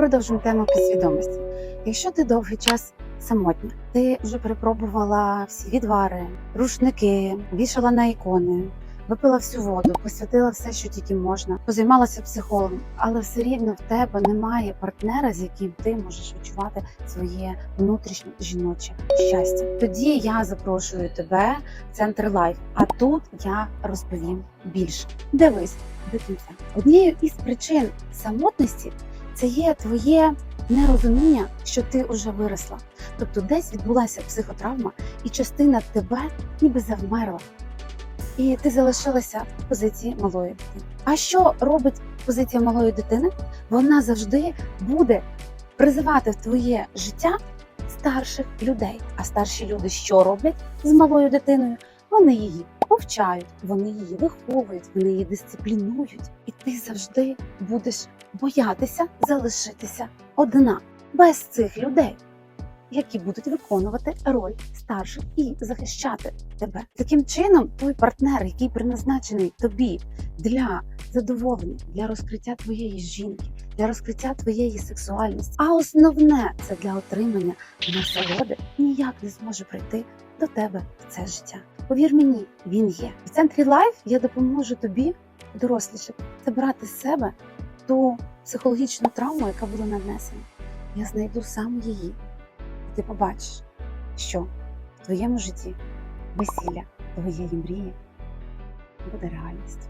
Продовжуємо тему підсвідомості. Якщо ти довгий час самотня, ти вже перепробувала всі відвари, рушники, вішала на ікони, випила всю воду, посвятила все, що тільки можна, позаймалася психологом, але все рівно в тебе немає партнера, з яким ти можеш відчувати своє внутрішнє жіноче щастя. Тоді я запрошую тебе в центр лайф. А тут я розповім більше. Дивись до кінця. Однією із причин самотності це є твоє нерозуміння, що ти вже виросла. Тобто десь відбулася психотравма, і частина тебе ніби завмерла. І ти залишилася в позиції малої дитини. А що робить позиція малої дитини? Вона завжди буде призивати в твоє життя старших людей. А старші люди що роблять з малою дитиною? Вони її повчають, вони її виховують, вони її дисциплінують, і ти завжди будеш боятися залишитися одна без цих людей, які будуть виконувати роль старших і захищати тебе. Таким чином, той партнер, який призначений тобі для задоволення, для розкриття твоєї жінки, для розкриття твоєї сексуальності, а основне це для отримання насолоди, ніяк не зможе прийти до тебе в це життя. Повір мені, він є. В центрі Лайф я допоможу тобі, доросліше, забрати з себе ту психологічну травму, яка була нанесена. Я знайду саме її. І ти побачиш, що в твоєму житті весілля твоєї мрії буде реальністю.